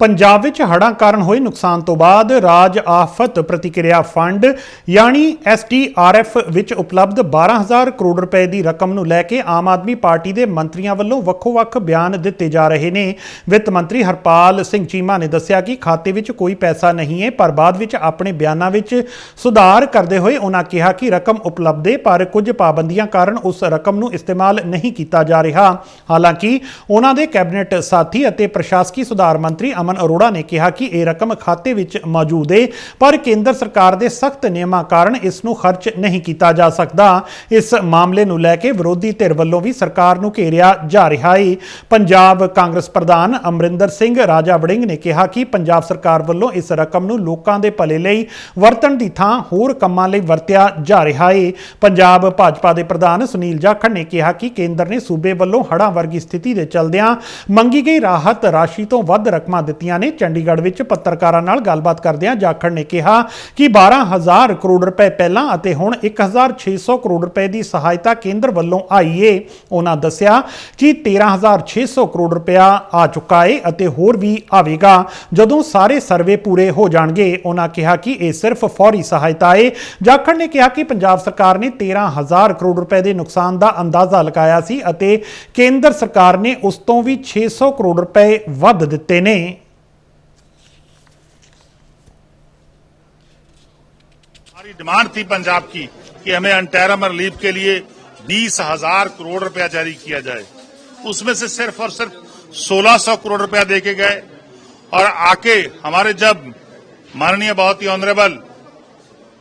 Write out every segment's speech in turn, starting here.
ਪੰਜਾਬ ਵਿੱਚ ਹੜ੍ਹਾਂ ਕਾਰਨ ਹੋਏ ਨੁਕਸਾਨ ਤੋਂ ਬਾਅਦ ਰਾਜ ਆਫਤ ਪ੍ਰਤੀਕਿਰਿਆ ਫੰਡ, ਯਾਨੀ ਐਸਡੀਆਰਐਫ ਵਿੱਚ ਉਪਲਬਧ 12000 ਕਰੋੜ ਰੁਪਏ ਦੀ ਰਕਮ ਨੂੰ ਲੈ ਕੇ ਆਮ ਆਦਮੀ ਪਾਰਟੀ ਦੇ ਮੰਤਰੀਆਂ ਵੱਲੋਂ ਵੱਖੋ-ਵੱਖ ਬਿਆਨ ਦਿੱਤੇ ਜਾ ਰਹੇ ਨੇ। ਵਿੱਤ ਮੰਤਰੀ ਹਰਪਾਲ ਸਿੰਘ ਚੀਮਾ ਨੇ ਦੱਸਿਆ ਕਿ ਖਾਤੇ ਵਿੱਚ ਕੋਈ ਪੈਸਾ ਨਹੀਂ ਹੈ, ਪਰ ਬਾਅਦ ਵਿੱਚ ਆਪਣੇ ਬਿਆਨਾਂ ਵਿੱਚ ਸੁਧਾਰ ਕਰਦੇ ਹੋਏ ਉਹਨਾਂ ਕਿਹਾ ਕਿ ਰਕਮ ਉਪਲਬਧ ਹੈ, ਪਰ ਕੁਝ ਪਾਬੰਦੀਆਂ ਕਾਰਨ ਉਸ ਰਕਮ ਨੂੰ ਇਸਤੇਮਾਲ ਨਹੀਂ ਕੀਤਾ ਜਾ ਰਿਹਾ। ਹਾਲਾਂਕਿ ਉਹਨਾਂ ਦੇ ਕੈਬਨਿਟ ਸਾਥੀ ਅਤੇ ਪ੍ਰਸ਼ਾਸਕੀ ਸੁਧਾਰ ਮੰਤਰੀ ਅਮਨ ਅਰੋੜਾ ਨੇ ਕਿਹਾ ਕਿ ਇਹ ਰਕਮ ਖਾਤੇ ਵਿੱਚ ਮੌਜੂਦ ਹੈ ਪਰ ਕੇਂਦਰ ਸਰਕਾਰ ਦੇ ਸਖਤ ਨਿਯਮਾਂ ਕਾਰਨ ਇਸ ਨੂੰ ਖਰਚ ਨਹੀਂ ਕੀਤਾ ਜਾ ਸਕਦਾ। ਇਸ ਮਾਮਲੇ ਨੂੰ ਲੈ ਕੇ ਵਿਰੋਧੀ ਧਿਰ ਵੱਲੋਂ ਵੀ ਸਰਕਾਰ ਨੂੰ ਘੇਰਿਆ ਜਾ ਰਿਹਾ ਹੈ ਪੰਜਾਬ ਕਾਂਗਰਸ ਪ੍ਰਧਾਨ ਅਮਰਿੰਦਰ ਸਿੰਘ ਰਾਜਾ ਵੜਿੰਗ ਨੇ ਕਿਹਾ ਕਿ ਪੰਜਾਬ ਸਰਕਾਰ ਵੱਲੋਂ ਇਸ ਰਕਮ ਨੂੰ ਲੋਕਾਂ ਦੇ ਭਲੇ ਲਈ ਵਰਤਣ ਦੀ ਥਾਂ ਹੋਰ ਕੰਮਾਂ ਲਈ ਵਰਤਿਆ ਜਾ ਰਿਹਾ ਹੈ ਪੰਜਾਬ ਭਾਜਪਾ ਦੇ ਪ੍ਰਧਾਨ ਸੁਨੀਲ ਜਾਖੜ ਨੇ ਕਿਹਾ ਕਿ ਕੇਂਦਰ ਨੇ ਸੂਬੇ ਵੱਲੋਂ ਹੜ੍ਹਾਂ ਵਰਗੀ ਸਥਿਤੀ ਦੇ ਚਲਦਿਆਂ ਮੰਗੀ ਗਈ ਰਾਹਤ ਰਾਸ਼ੀ ਤੋਂ ਵੱਧ ਰਕਮਾਂ ਦਿੱਤੀ ਦਿੱਤੀਆਂ ਨੇ ਚੰਡੀਗੜ੍ਹ ਵਿੱਚ ਪੱਤਰਕਾਰਾਂ ਨਾਲ ਗੱਲਬਾਤ ਕਰਦਿਆਂ ਜਾਖੜ ਨੇ ਕਿਹਾ ਕਿ 12000 ਕਰੋੜ ਰੁਪਏ ਪਹਿਲਾਂ ਅਤੇ ਹੁਣ 1600 ਕਰੋੜ ਰੁਪਏ ਦੀ ਸਹਾਇਤਾ ਕੇਂਦਰ ਵੱਲੋਂ ਆਈ ਏ ਉਹਨਾਂ ਦੱਸਿਆ ਕਿ 13600 ਕਰੋੜ ਰੁਪਇਆ ਆ ਚੁੱਕਾ ਏ ਅਤੇ ਹੋਰ ਵੀ ਆਵੇਗਾ। ਜਦੋਂ ਸਾਰੇ ਸਰਵੇ ਪੂਰੇ ਹੋ ਜਾਣਗੇ ਉਹਨਾਂ ਕਿਹਾ ਕਿ ਇਹ ਸਿਰਫ ਫੌਰੀ ਸਹਾਇਤਾ ਏ। ਜਾਖੜ ਨੇ ਕਿਹਾ ਕਿ ਪੰਜਾਬ ਸਰਕਾਰ ਨੇ 13000 ਕਰੋੜ ਰੁਪਏ ਦੇ ਨੁਕਸਾਨ ਦਾ ਅੰਦਾਜ਼ਾ ਲਗਾਇਆ ਸੀ ਅਤੇ ਕੇਂਦਰ ਸਰਕਾਰ ਨੇ ਉਸ ਤੋਂ ਵੀ 600 ਕਰੋੜ ਰੁਪਏ ਵੱਧ ਦਿੱਤੇ ਨੇ। हमारी डिमांड थी पंजाब की कि हमें अंटैरम रिलीफ के लिए बीस हज़ार करोड़ रुपया जारी किया जाए। उसमें से सिर्फ़ और सिर्फ़ 1600 करोड़ रुपया देके गए। और आके हमारे जब माननीय बहुत ही honourable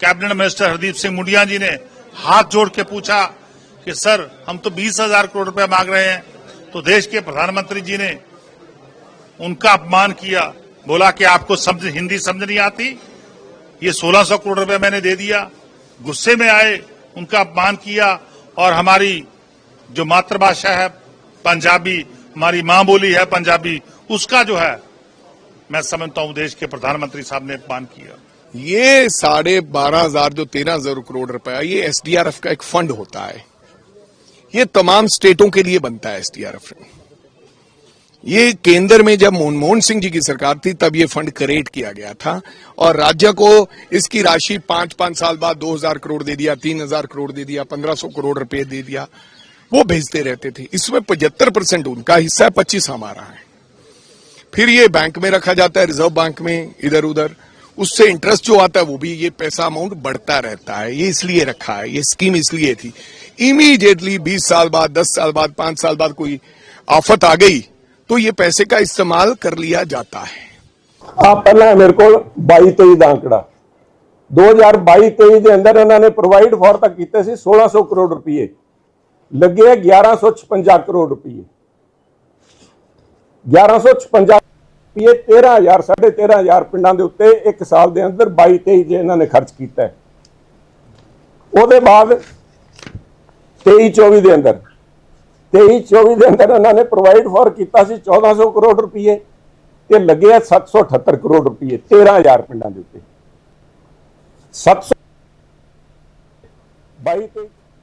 cabinet minister Hardeep Singh Mundian ji ने हाथ जोड़ के पूछा कि, सर, हम तो बीस हज़ार करोड़ रुपया मांग रहे हैं। तो देश के प्रधानमंत्री जी ने उनका अपमान किया। बोला कि आपको समझ, हिंदी समझ नहीं आती? ये 1600 करोड़ रुपए मैंने दे दिया, गुस्से में आए, उनका अपमान किया, और हमारी जो मातृभाषा है, पंजाबी, हमारी माँ बोली है पंजाबी, उसका जो है, मैं समझता हूँ देश के प्रधानमंत्री साहब ने अपमान किया। ये साढ़े बारह हज़ार, जो तेरह हज़ार करोड़ रुपया ये एसडीआरएफ का एक फंड होता है। ये तमाम स्टेटों के लिए बनता है एसडीआरएफ। ये केंद्र में जब मनमोहन सिंह जी की सरकार थी, तब ये फंड क्रिएट किया गया था और राज्य को इसकी राशि पाँच पाँच साल बाद दो हज़ार करोड़ दे दिया, तीन हज़ार करोड़ दे दिया, पंद्रह सौ करोड़ रुपए दे दिया। वो भेजते रहते थे। इसमें पचहत्तर परसेंट उनका हिस्सा है पच्चीस हमारा है। फिर ये बैंक में रखा जाता है, रिज़र्व बैंक में इधर उधर उससे इंटरेस्ट जो आता है, वो भी ये पैसा अमाउंट बढ़ता रहता है। ये इसलिए रखा है, ये स्कीम इसलिए थी। इमीडिएटली 20 साल बाद 10 साल बाद 5 साल बाद कोई आफत आ गई तो ये पैसे का इस्तेमाल कर लिया जाता है। ਆ ਪਹਿਲਾਂ ਮੇਰੇ ਕੋਲ 22 23 ਦਾ ਅੰਕੜਾ 2022 23 ਦੇ ਅੰਦਰ ਇਹਨਾਂ ਨੇ ਪ੍ਰੋਵਾਈਡ ਫਾਰ ਤਾਂ ਕੀਤੇ ਸੀ 1600 ਕਰੋੜ ਰੁਪਏ ਲੱਗੇ 1156 ਕਰੋੜ ਰੁਪਏ 1156 ਰੁਪਏ 13000 13500 ਪਿੰਡਾਂ ਦੇ ਉੱਤੇ ਇੱਕ ਸਾਲ ਦੇ ਅੰਦਰ 22 23 ਦੇ ਇਹਨਾਂ ਨੇ ਖਰਚ ਕੀਤਾ ਉਹਦੇ ਬਾਅਦ 23 24 ਦੇ ਅੰਦਰ 23 24 ਦੇ ਅੰਦਰ ਉਹਨਾਂ ਨੇ ਪ੍ਰੋਵਾਈਡ ਫॉर ਕੀਤਾ ਸੀ 1400 ਕਰੋੜ ਰੁਪਏ ਤੇ ਲੱਗੇ ਆ 778 ਕਰੋੜ ਰੁਪਏ 13000 ਪਿੰਡਾਂ ਦੇ ਉੱਤੇ। 700 22 ਤੇ